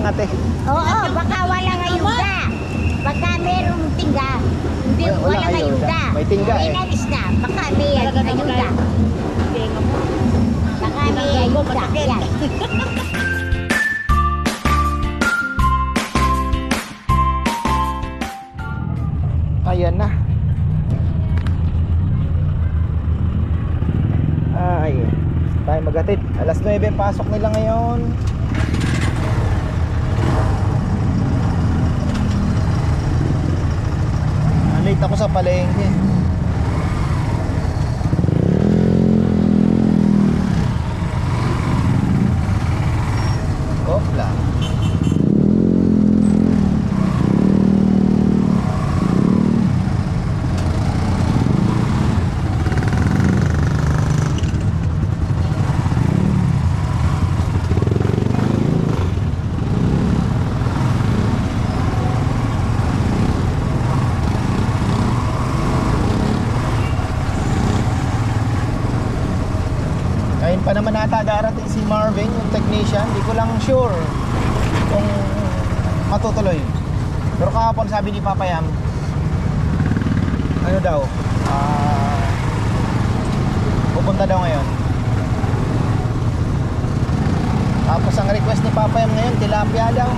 lang ate. Oo, baka wala ayuda. Baka merong tingga. Hindi, Wala- wala walang ayuda. ayuda. May tingga eh. Inalis na. Baka may ayuda. Baka may ayuda. Yan. Ayan na. Ay, tayo magatid. Alas 9 pasok nila ngayon. Ako sa palengke. Off lang. Ngayon pa naman ata darating si Marvin, yung technician. Hindi ko lang sure kung matutuloy. Pero kahapon sabi ni Papa Yam, ano daw, ah, pupunta daw ngayon. Tapos ang request ni Papa Yam ngayon, tilapia daw.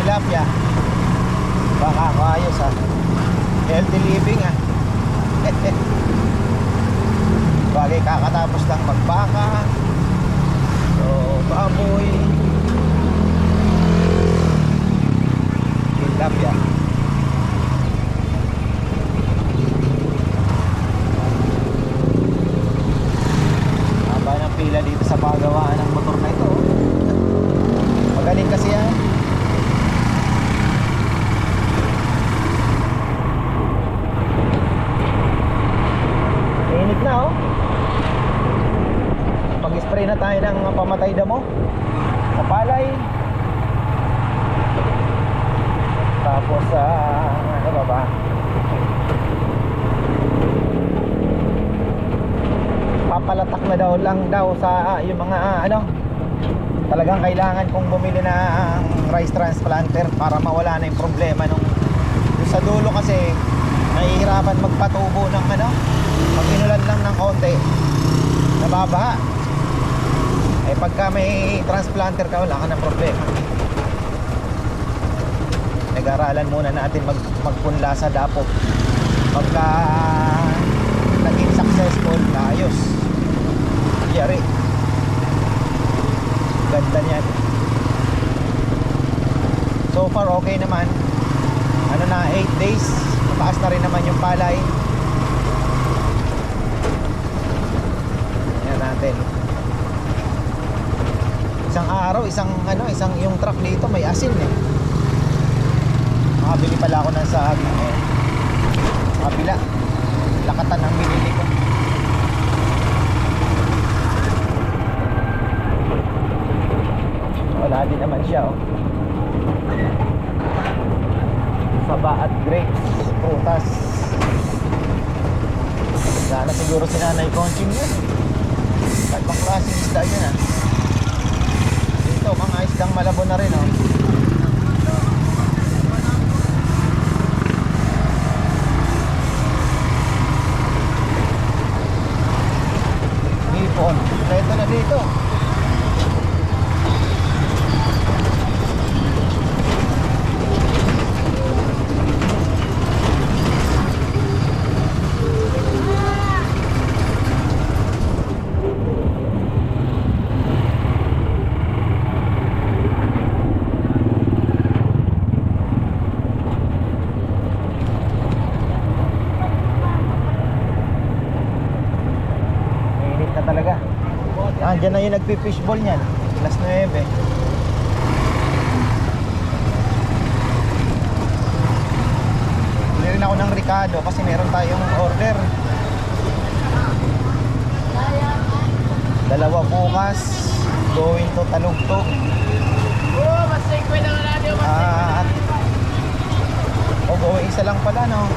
tilapia. Baka ako ayos ha. Healthy living ha. Bagay kakatapos lang magbaka. So, baboy. Tilapia. Haba ng pila dito sa pagawaan ng motor na ito. oh. Magaling kasi yan. Init na oh. Pag-spray na tayo ng pamatay damo. Kapalay. Tapos sa ano ba? Papalatak na daw lang daw sa yung mga ano? Talagang kailangan kong bumili ng rice transplanter para mawala na yung problema nung yung sa dulo kasi nahihirapan magpatubo ng ano? Pag inulan lang ng konti. Nababaha. Eh pagka may transplanter ka wala ka ng problema nag-aralan muna natin mag, magpunla sa dapo. Pagka naging successful ayos yari. Ganda niyan. So far okay naman. Ano na 8 days. Mataas na rin naman yung palay. Yan natin. Isang araw isang ano isang yung truck dito may asin eh makabili pala ako ng saging eh kabila. Lakatan ang binili ko. Wala din naman siya oh. Saba at grapes prutas. Sana siguro si Nanay Conching yun kahit pang klaseng isda yun ah dito mga isdang malabo na rin oh Hipon, kompleto na dito Mainit na talaga. Na yung nagpi-fishball niyan. Alas 9. Bili rin ako ng Ricardo kasi meron tayong order. Dalawa bukas. Going to Talugtog. Ah, at o going isa lang pala no.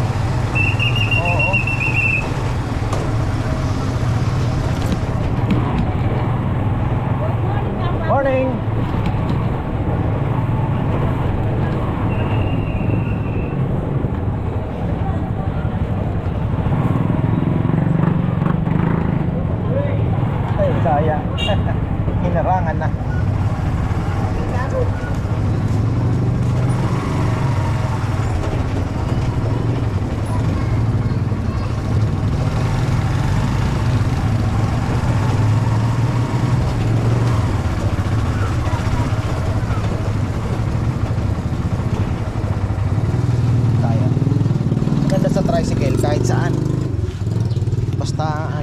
morning.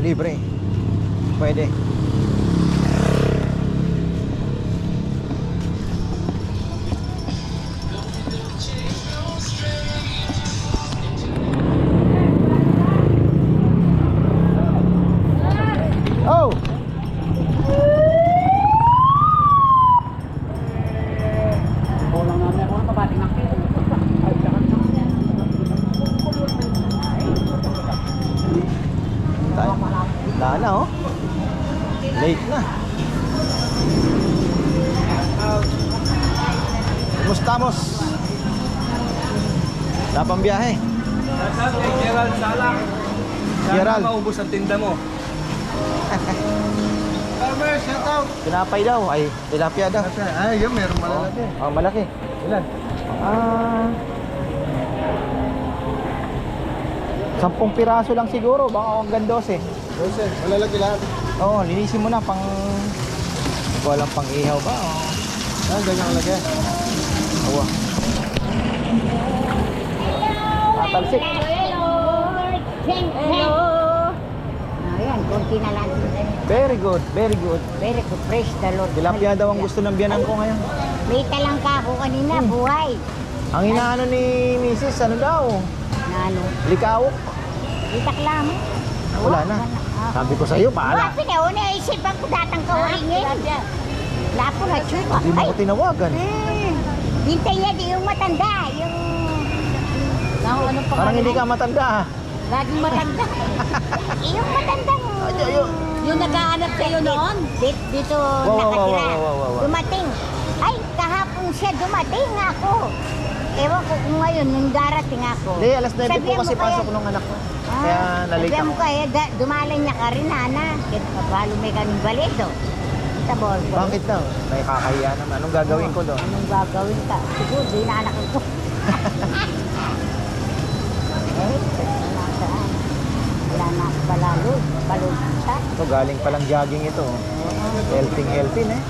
Libre. Pwede. Mustamos. Napang biyahe. Kay Gerald Salak. Sana Gerald. maubos ang tinda mo. Farmer, shoutout. Tinapay daw. Ay, tilapia daw. Ay, yun, meron malalaki. Oh, malaki. Ilan? Ah. Sampung piraso lang siguro. Baka hanggang 12. Jose, malalaki lahat. Oo, linisin mo na pang... Hindi ko alam pang ihaw ba? Oh. Ah, ganyan laki. Awa. Tatalsik. Hello! Hello! Ayan, konti na lang. Very good, very good. Very good. Praise the Lord. Tilapia daw ang gusto ng biyanan ko ngayon. May talang ka ako kanina, Hmm. buhay. Ang inaano ni Mrs. ano daw? Ano, Likawok. itak lang. Wala na. Sabi ko sa iyo, paala. Wapi na, una isipan ko datang kawaringin. Lapo na chupa. Hindi mo ko tinawagan. Hmm. Hintay niya di yung matanda, yung... Ano, ano pa Parang hindi ka matanda ah. Laging matanda. yung matanda mo. Ay, ay, ay. Yung nag-aanap kayo noon? Dito, dito Wow, wow, nakatira. wow, wow, wow, wow. Dumating. Ay, kahapon siya dumating ako. Ewan ko kung ngayon, nung darating ako. Hindi, alas 9 po Sabihan kasi mo kaya- pasok nung anak ko. Ah, Kaya nalate sabihan ako. mo kaya, da, dumalan niya ka rin, Ana. Kaya kapalo may kaming balido. Sa Borgo. Bakit daw? May kakahiya naman. Anong gagawin ko doon? Anong gagawin ka? Siguro, di na anak ko. eh, wala saan. Wala na ako palalo. Balunsan. Ito, galing palang jogging ito. Elting, elting eh.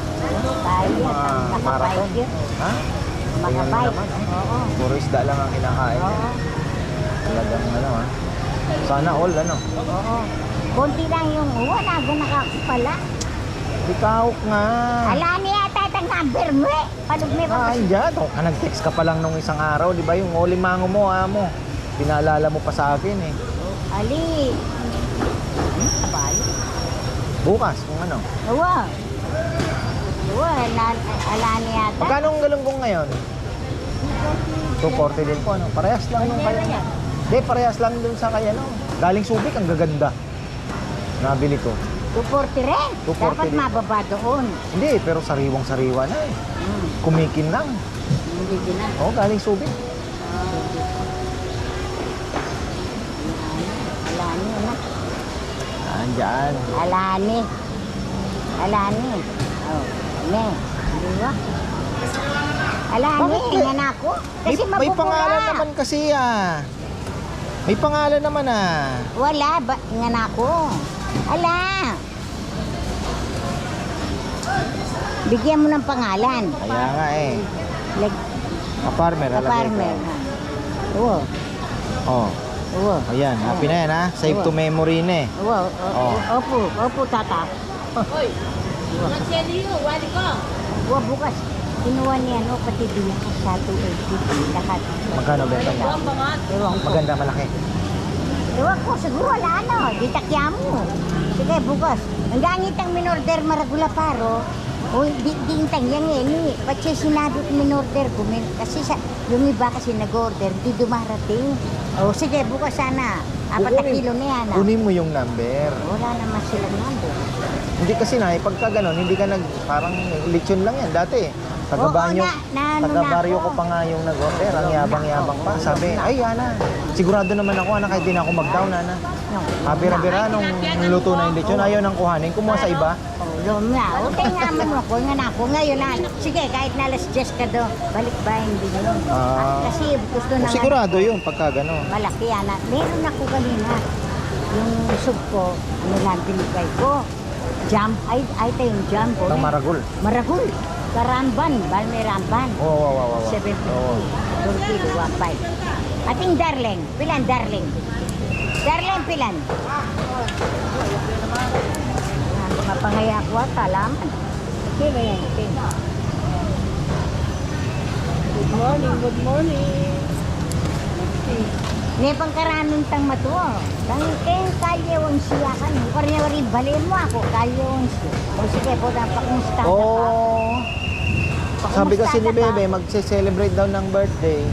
Tayo. Mga marathon. Ha? Mga Tingnan mo bike. naman, oh. Oo. Puro isda lang ang kinakain. Oo. Talagang ano ah. Sana all ano. Oo. Konti lang yung wala ko nakakapala. Likawok nga. Ala niya yata ang number mo eh. Paano may Ah, andyan. Oh, ah, nag-text ka pa lang nung isang araw, di ba? Yung olimango mo, amo. Pinaalala mo pa sa akin eh. Ali. Ano kabal? Bukas, kung ano. Uwa. Uwa, ala, ala niya yata. Magkano ang galunggong ngayon? 240 din po, ano? Parehas lang yung kaya. Hindi, parehas lang dun sa kaya, no? Galing Subic, ang gaganda. Nabili ko. 240 rin. 240 Dapat din. mababa doon. Hindi, pero sariwang-sariwa na eh. Hmm. Kumikin lang. Hindi din na. Oo, galing Subic. Alani na. Andyan. Alani. Alani. Oh, ne. Di ba? Alani, Bakit? tingnan ako. May, Kasi may mabubura. pangalan naman kasi ah. May pangalan naman ah. Wala, ba, tingnan ako. Ala. Bigyan mo ng pangalan. Kaya nga eh. Like, Ka-farmer, halagay farmer. ko. Oo. Oh, Oo. ayan. Happy na yan ha. Save to memory na eh. Oo. Oh. Opo. Opo, tata. Uwa, bukas. Kinuha niya, no, pati din sa 280. Lahat. Magkano mo? Ewan ko. Maganda, malaki. Ewan ko, siguro wala ano. Di takya mo. Sige, bukas. Ang gangit ang minorder maragula paro. O, di, di intang yan eh. Ni, ba't siya sinabi ko minorder ko? Min, kasi sa, yung iba kasi nag-order, di dumarating. O, sige, bukas sana. Apat na Kukunin- kilo na yan. ah. Kunin mo yung number. Wala naman silang number. Hindi kasi na, eh, pagka ganon, hindi ka nag, parang lechon lang yan dati. Na- na- ano taga-baryo na ko pa nga yung nag-order. Ang yabang-yabang pa. Sabi, ay, Ana, sigurado naman ako, Ana, kahit di na ako mag-down, Ana. Habira-bira nung luto na yung lechon, ayaw nang kuhanin. Kumuha sa iba. Oh, yun nga. Okay nga mo ko nga na ako. Ngayon na. Sige, kahit na alas 10 ka do, balik ba hindi yun. Ah. Kasi gusto na nga- Sigurado yun pagka gano'n. Malaki yan. na- Meron ako kanina. Yung soup ko, ano lang binigay ko. Jam, ay, ay tayo yung jam ko. Ng maragul. Maragul. Karamban, Balme Ramban. Oo, oo, oo, oo. 750. Oo. Doon kilo, 1.5. Ating darling. Pilan, darling? Darling, pilan? Mapangaya ko at alaman. Kilo yan, kilo. Good morning, good morning. May pangkaraming tang matuo. Dang kayong kalyawang siya kan. Karnya wari balin mo ako, kalyawang siya. O sige po, dapat kumusta ka pa. Oo. Sabi kasi ni ka pa? Bebe, magse-celebrate daw ng birthday.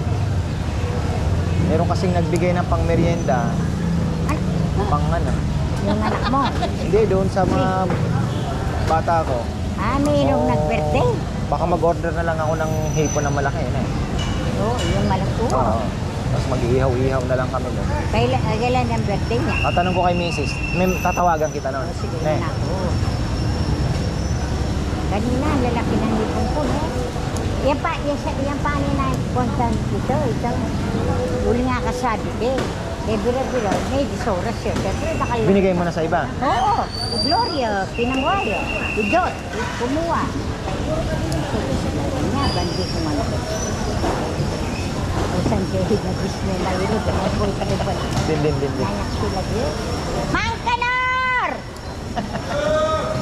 Meron kasing nagbigay ng pang merienda, Ay, pang ano. yung anak mo. Hindi, doon sa mga bata ko. Ah, mayroong Oo. nag-birthday. Baka mag-order na lang ako ng hipon na malaki. Yun eh. Oo, yung malatuo. Oo. Tapos mag-iihaw-ihaw na lang kami doon. Kailan, ah, kailan ang birthday niya? Tatanong ko kay Mrs. May tatawagan kita noon. O sige, yun ako. Kanina, ang lalaki ng lipong ko, no? Yan pa, yan, sa- yan pa na constant ito, ito. Uli nga kasabi din. Eh, bira-bira, may disoras siya. Siyempre, nakayo. Binigay mo na sa iba. Oo, Gloria, pinangwayo. Si Dot, kumuha. Sabi niya, bandi ko man. Na na po ito rin Din, din, din, din. Nayak sila din. Mang Kanor!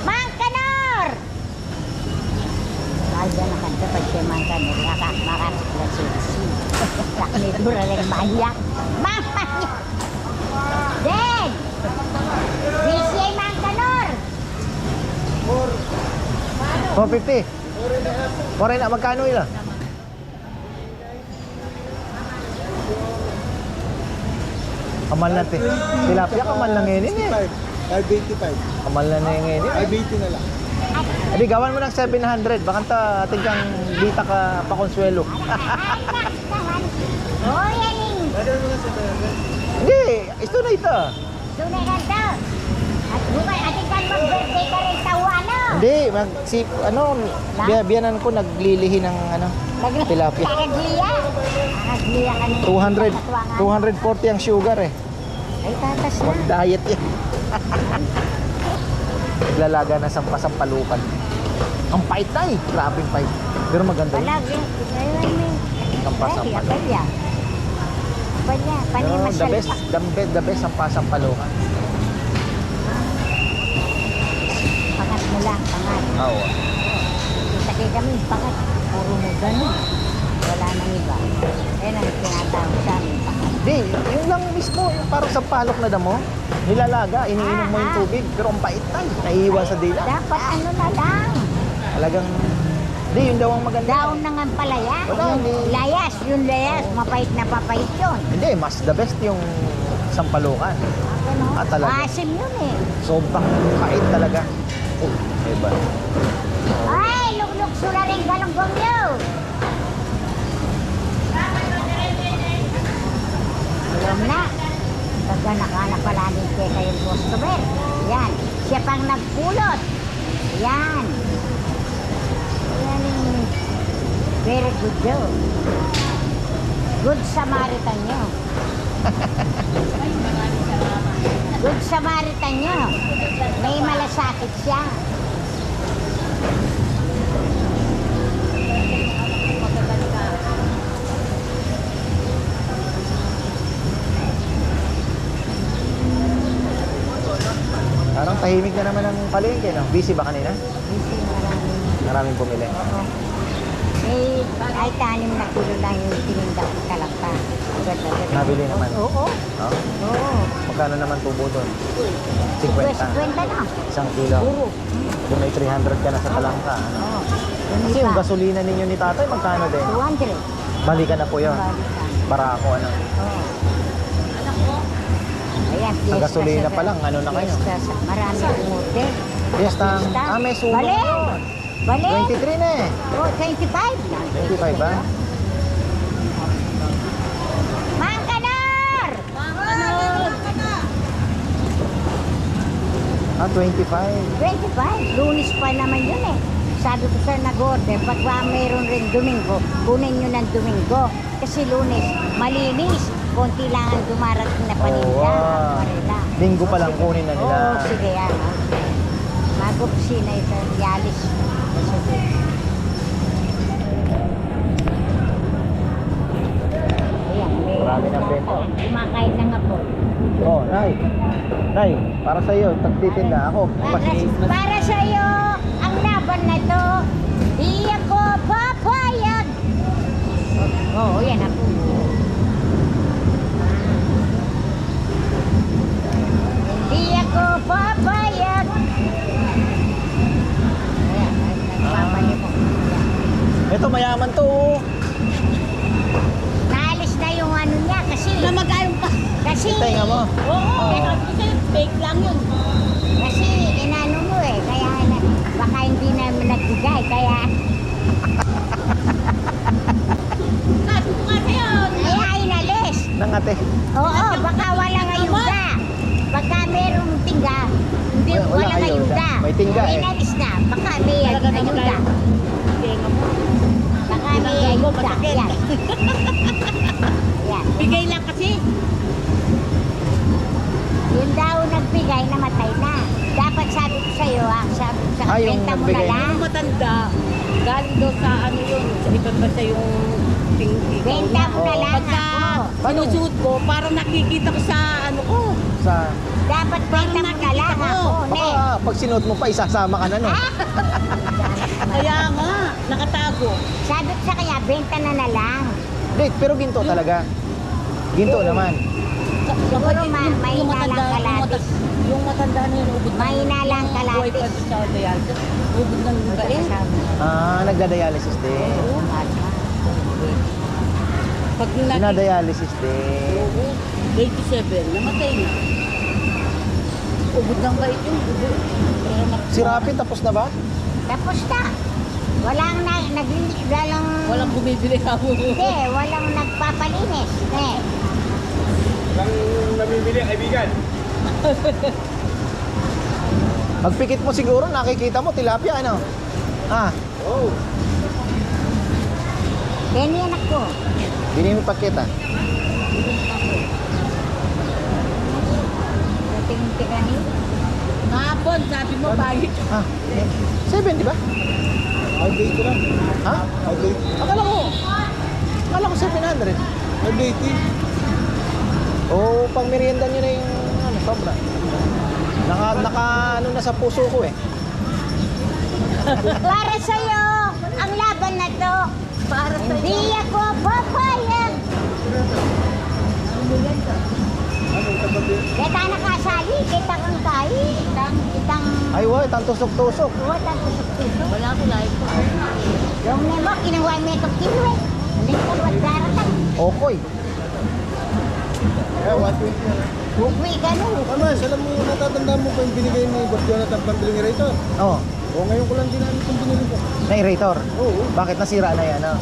Mang Kanor! Kaya na kanta pag siya Mang Kanor, makakakla siya si Lakni dura lang mayak. Mang Mayak! Den! Di siya Mang Kanor! 450. Kore na, magkano yun? Kamal na te. Tilapia, kamal na ngayon yun eh. 525. Kamal na na ngayon yun. 580 na lang. Edi, gawan mo ng 700. Baka ta, ating kang dita ka pa konsuelo. Oh, yaning! Hindi, ito na ito. Tunay ka daw! At bukan, ating kan mag-birthday ka rin sa Wano! Hindi, mag, si, ano, biya, biyanan ko naglilihi ng, ano, tilapia. Kagaglia. Kagaglia ka nito. 200, Katuwangan. 240 ang sugar eh. Ay, tatas na. Mag-diet yan. Naglalaga na sampasampalukan. Ang pait na eh. Grabing pait. Pero maganda yun. Palagi. Ayun, may. Sampasampalukan. Kaya, kaya. Kaya, panay Pero the best, the best, the best sampasampalukan. Pangat mo lang, pangat. Oo. Kita kayo kami, pangat. Puro mo ganun. Wala nang iba. Ayun ang tinatawag sa. Di, yun lang mismo. Yung parang sampalok na damo. Nilalaga, iniinom mo yung Ah, ah. tubig. Pero ang pait na. eh. Naiiwan sa dila. Dapat ano na lang. Talagang, di, yun daw ang maganda. Daon ng ampalaya. Wala, Yung hindi. layas, yung layas. Mapait na papait yun. Hindi, mas the best yung sampalukan. Ano? Ah, talaga? Asim yun eh. Sobrang pait talaga. Oh, iba. Ay, lugluk sura rin galunggong nyo. Alam na. Pagka nakahanap pala ni Teka yung customer. Yan. Siya pang nagpulot. Yan. Yan yung very good job. Good Samaritan nyo. Good Samaritan nyo. May malasakit siya. Parang tahimik na naman ang palengke, no? Busy ba kanina? Busy maraming. Maraming bumili. Eh, ay tanim na kilo lang yung tininda ko talapa. Nabili naman. Oo. No? Oo. Magkano naman tubo doon? Pwes 50. 50 na. Isang kilo. Oo. Kung may 300 ka na sa talangka. Ano? Oo. Kasi yung gasolina ninyo ni tatay, magkano din? 200. Balikan na po yun. Balikan. Para ako, ano? Oo. Fiesta gasolina pa lang, ano na kayo? Fiesta sa marami umuti. Fiesta. Ah, may sumo. Bale! Bale! 23 na eh. Oh, 25 na. 25 ba? Mang Kanar! Ah, 25. 25. Lunis pa naman yun eh. Sabi ko sa nag-order, pag ba mayroon rin Domingo, kunin nyo ng Domingo. Kasi lunes, malinis. Konti lang ang dumarating na paninda. Ah. Manila. Linggo pa lang kunin na nila. Oo, sige yan. ah. Mag-opisina ito, Yalis. Marami ng benta. Kumakain na nga po. Oh, Nay. Nay, para sa iyo, tagtitinda ako. Para, para sa iyo, ang laban na to, di ako papayag. Oo, oh, yan ako. Hindi ako papayag. Ayan, nagpapalik ko. ito mayaman to. oh. Naalis na yung ano niya kasi... Na magayong pa. Kasi... Tenga mo. Oo. Oo. kasi fake lang yun. Kasi inano mo eh. Kaya na, baka hindi namin nagbigay. Kaya... Ko nga sa'yo. Kaya inalis. Nangate. Oo, baka walang ayuda. Baka merong tingga. Hindi, Wala- walang ayuda. May tingga eh. Inalis na. Baka may ayuda. Baka may ayuda. Yan. Yan. Bigay lang kasi. Yun daw nagbigay, namatay na. Dapat sabi ko sa'yo, ah, sabi ko sa Ah, yung benta mo na nagbigay. lang. Yung matanda, galing daw sa ano yun, sa ibang bansa yung tingin. Benta mo na lang Pagka ako. sinusuot ko, parang nakikita ko sa ano ko. Sa Dapat benta mo na lang nakikita ako. ko. Ne. Baka pag sinuot mo pa, isasama ka na no. Kaya nga, nakatago. Sabi ko sa kanya, benta na na lang. Wait, pero ginto talaga. Ginto naman. Siguro ma- Yung- may nalang kalatis. Yung matanda na yun, ubod May nalang Yung buhay pa kalatis. sa dialysis. Ubod ng galing. Ah, nagda-dialysis din. Pag nakikita Dinadialysis din. 87, namatay na. Ubod ng bait yung ubod. Pero nak- Si Rapi tapos na ba? Tapos na. Walang na, nag, walang, Walang bumibili ako. hindi, walang nagpapalinis. Ne. Lang nabibili, kaibigan. Magpikit mo siguro, nakikita mo, tilapia ano? Ah, Oh. Yan yan ako. bini mo pakita. Tingin-tingnan ni. Kahapon, sabi mo, pangit. Ah, seven, di ba? Outdate lang. Ha? Outdate. Akala ko, akala ko 700. Outdate eh. O, pang merienda nyo na yung, ano, sobra. Naka, naka, ano na sa puso ko eh. Para sa'yo, ang laban na to. Para sa'yo. Hindi ako papayag. Kita nakasali, kita kang kitang, kitang, Ay, wow, tang tusok-tusok. what ang tusok-tusok. Wala ko live. Yung nemo, kinuha mo itong kilo eh. Hindi ko luwag daratan. Okoy. Eh, 120 na. Bukwi ka no. Mas, alam mo, natatanda mo pa yung binigay ni Boss Jonathan pambiling rito. Oh, O, ngayon ko lang ginamit yung binili ko. narrator. Oo. Bakit nasira na yan, ah?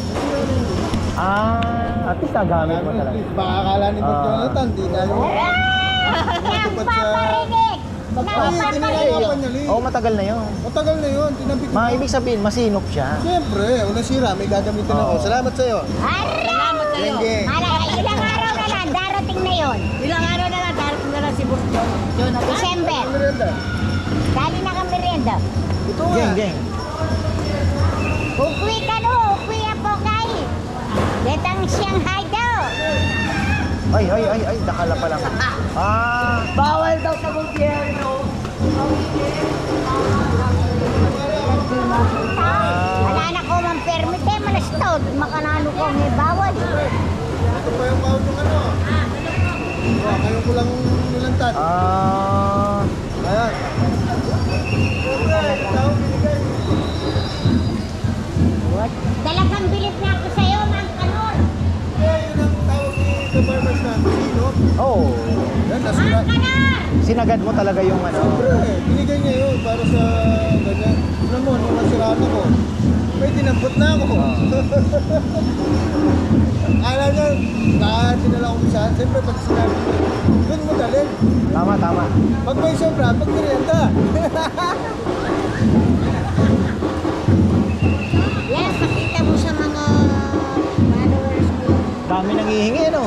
Ah, at least nagamit mo talaga. Baka akala ni Ah. Jonathan, di na yung... Nagpaparinig! Ay, Nagpaparinig! Oo, matagal na yun. Matagal na yun, tinabik ko. Ma, ibig sabihin, masinop siya. Siyempre, o nasira, may gagamitin ako. Oo. Salamat sa'yo. Araw! Salamat sa'yo. Lengge. Malay, ilang araw na lang, darating na yon. Ilang araw na lang, darating na lang si Boss John. Jonathan. December. Merienda? Dali na kang merienda. Ito nga. Geng, geng. Ukwi ka no, ukwi ako kay. Detang Shanghai daw. Ay, ay, ay, ay, dakala pa lang. Ah, Bawal daw sa gobyerno. Wala na ko mang permit eh, malastod. Makanano ko may bawal. Ito pa yung bawal ng ano. Oh, ngayon ko lang nilantan. ah, Ayan. Binigay. Dalagang bilip na ako sa'yo, Farmers na. Sino? oh, Yan, nasira. Sinagad mo talaga yung ano. Siyempre, binigay niya yun para sa ganyan. Alam mo, nung nasiraan ako, may dinampot na ako. Alam niya, kahit dinala ko siya, siyempre pag sinabi mo, doon mo dalhin. Tama, tama. Pag may sobra, pag merienda. Yan, pakita mo sa mga followers mo. Dami nangihingi, no?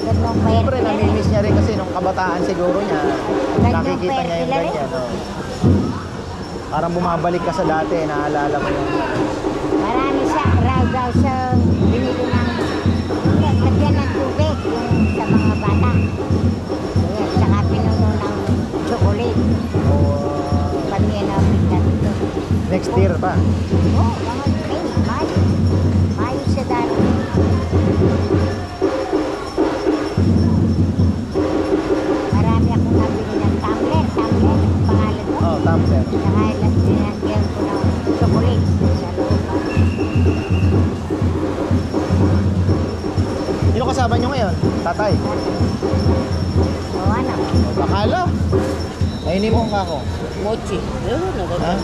Ganong bayar Siyempre, namimiss niya rin kasi nung kabataan siguro niya. Nakikita niya yung ganyan, no? Parang bumabalik ka sa dati, naalala mo yung... Marami siya, raw daw siya binili ng lagyan ng tubig yung sa mga bata. Ayan, saka pinuno ng chocolate. Pamilya na na dito. Next year pa. Oh, mga Sino kasama niyo ngayon? Tatay. O ano? Bakala. Nainin mo nga ako. Mochi. Ayun, Ha?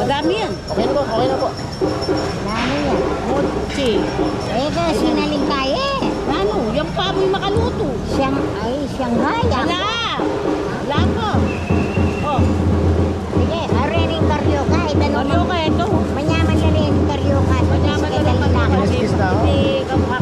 Madami yan. Okay na po, okay na po. Nano yan? Mochi. Eh, kasi sinaling kaya eh. Ano? Yung pa mo'y makaluto. Siyang, ay, Shanghai. ah. Wala. Wala pa. Karyoka. Ito. Manyaman na rin yung karyoka. Manyaman na Sige, pag Kiss-kiss na ako. Hindi kamukha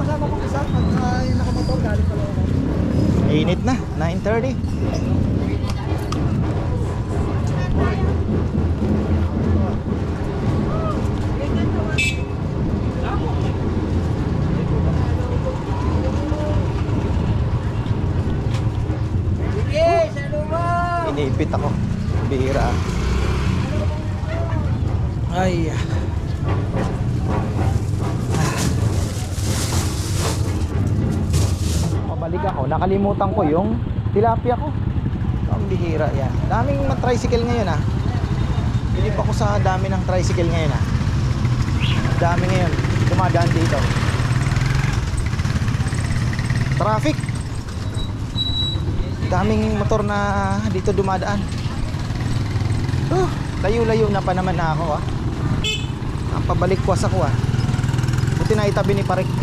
pala ako. Init na, 9.30. Iniipit ako. Bihira. Ay. Pabalik ako. Nakalimutan ko yung tilapia ko. Ang bihira yan. Daming tricycle ngayon ah. Bilip ako sa dami ng tricycle ngayon ah. Dami ngayon. dumadaan dito. Traffic. Daming motor na dito dumadaan. Uh, layo-layo na pa naman na ako ah. Ang pabalikwas ako ah. Buti na itabi ni Parik.